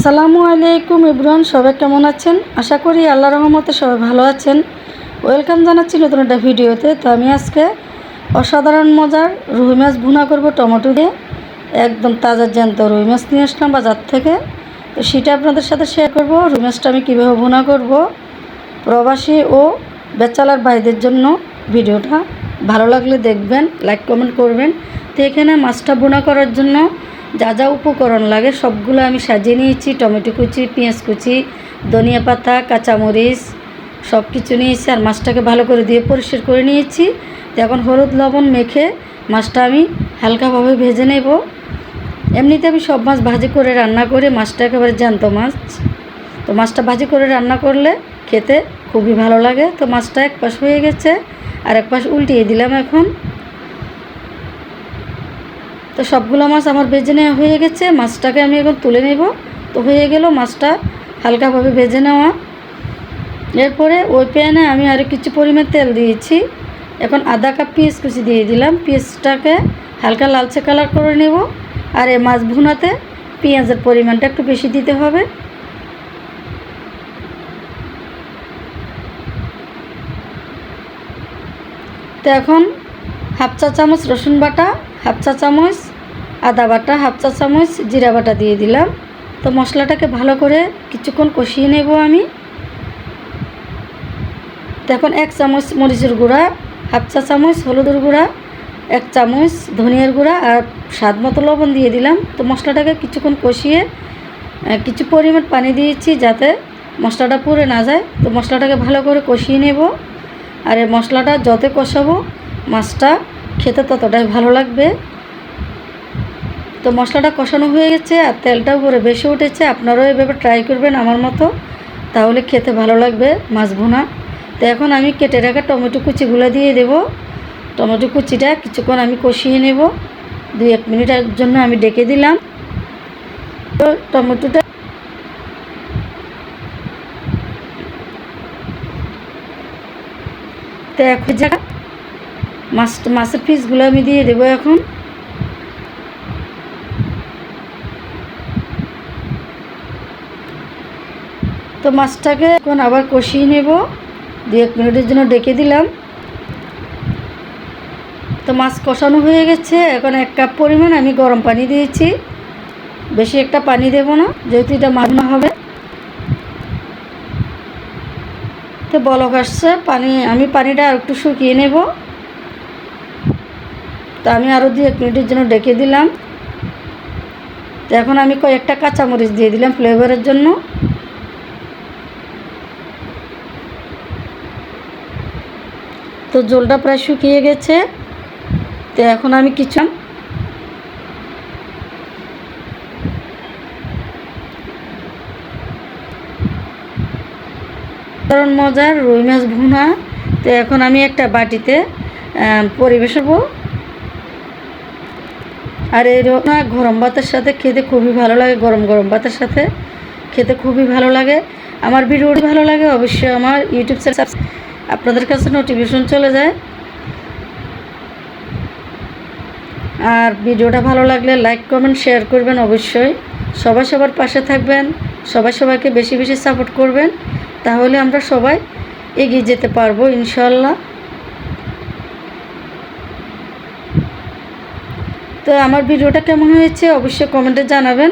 আসসালামু আলাইকুম ইব্রান সবাই কেমন আছেন? আশা করি আল্লাহ রহমতে সবাই ভালো আছেন। ওয়েলকাম জানাচ্ছি নতুন একটা ভিডিওতে। তো আমি আজকে অসাধারণ মজার রুই মাছ ভুনা করব টমেটো দিয়ে। একদম তাজা জ্যান্ত রুই মাছ নিয়ে আসলাম বাজার থেকে। তো সেটা আপনাদের সাথে শেয়ার করব, রুই মাছটা আমি কীভাবে ভুনা করব, প্রবাসী ও বেচালার ভাইদের জন্য ভিডিওটা ভালো লাগলে দেখবেন লাইক কমেন্ট করবেন। তো এখানে মাছটা বোনা করার জন্য যা যা উপকরণ লাগে সবগুলো আমি সাজিয়ে নিয়েছি। টমেটো কুচি, পেঁয়াজ কুচি, ধনিয়া পাতা, কাঁচামরিচ সব কিছু নিয়েছি আর মাছটাকে ভালো করে দিয়ে পরিষ্কার করে নিয়েছি। এখন হলুদ লবণ মেখে মাছটা আমি হালকাভাবে ভেজে নেব। এমনিতে আমি সব মাছ ভাজি করে রান্না করে, মাছটা একেবারে জ্যান্ত মাছ। তো মাছটা ভাজি করে রান্না করলে খেতে খুবই ভালো লাগে। তো মাছটা এক পাশ হয়ে গেছে আর এক পাশ উল্টিয়ে দিলাম এখন। তো সবগুলো মাছ আমার ভেজে নেওয়া হয়ে গেছে। মাছটাকে আমি এখন তুলে নেব। তো হয়ে গেল মাছটা হালকাভাবে ভেজে নেওয়া। এরপরে ওই প্যানে আমি আরও কিছু পরিমাণ তেল দিয়েছি। এখন আধা কাপ পেঁয়াজ কুচি দিয়ে দিলাম। পেঁয়াজটাকে হালকা লালচে কালার করে নেব। আর এই মাছ ভুনাতে পেঁয়াজের পরিমাণটা একটু বেশি দিতে হবে। তো এখন হাফ চা চামচ রসুন বাটা হাফ চা চামচ, আদা বাটা হাফ চা চামচ, জিরা বাটা দিয়ে দিলাম। তো মশলাটাকে ভালো করে কিছুক্ষণ কষিয়ে নেব আমি। এখন এক চামচ মরিচের গুঁড়া, হাফ চা চামচ হলুদের গুঁড়া, এক চামচ ধনিয়ার গুঁড়া আর স্বাদ মতো লবণ দিয়ে দিলাম। তো মশলাটাকে কিছুক্ষণ কষিয়ে কিছু পরিমাণ পানি দিয়েছি যাতে মশলাটা পুড়ে না যায়। তো মশলাটাকে ভালো করে কষিয়ে নেব। আর এই মশলাটা যত কষাবো, মাছটা খেতে ততটাই ভালো লাগবে। তো মশলাটা কষানো হয়ে গেছে আর তেলটাও উপরে বেশি উঠেছে। আপনারাও এভাবে ট্রাই করবেন আমার মতো, তাহলে খেতে ভালো লাগবে মাছ ভুনা। তো এখন আমি কেটে রাখা টমেটো কুচিগুলো দিয়ে দেব। টমেটো কুচিটা কিছুক্ষণ আমি কষিয়ে নেব। দুই এক মিনিটের জন্য আমি ডেকে দিলাম। তো টমেটোটা তো এক জায়গা মাছ, মাছের পিসগুলো আমি দিয়ে দেবো এখন। তো মাছটাকে এখন আবার কষিয়ে নেব। দু এক মিনিটের জন্য ডেকে দিলাম। তো মাছ কষানো হয়ে গেছে। এখন এক কাপ পরিমাণ আমি গরম পানি দিয়েছি। বেশি একটা পানি দেব না, যেহেতু এটা মাছনা হবে। তো বলক আসছে, পানি, আমি পানিটা আর একটু শুকিয়ে নেব। তো আমি আরও দু এক মিনিটের জন্য ডেকে দিলাম। তো এখন আমি কয়েকটা কাঁচামরিচ দিয়ে দিলাম ফ্লেভারের জন্য। তো জলটা প্রায় শুকিয়ে গেছে। তো এখন আমি কিছু মজার রুই মাছ ভুনা। তো এখন আমি একটা বাটিতে পরিবেশন আর না, গরম ভাতের সাথে খেতে খুবই ভালো লাগে, গরম গরম ভাতের সাথে খেতে খুবই ভালো লাগে। আমার ভিডিওটি ভালো লাগে, অবশ্যই আমার ইউটিউব চ্যানেল আপনাদের কাছে নোটিফিকেশন চলে যায়। আর ভিডিওটা ভালো লাগলে লাইক কমেন্ট শেয়ার করবেন অবশ্যই। সবাই সবার পাশে থাকবেন, সবাই সবাইকে বেশি বেশি সাপোর্ট করবেন, তাহলে আমরা সবাই এগিয়ে যেতে পারব ইনশাল্লাহ তো আমার ভিডিওটা কেমন হয়েছে অবশ্যই কমেন্টে জানাবেন।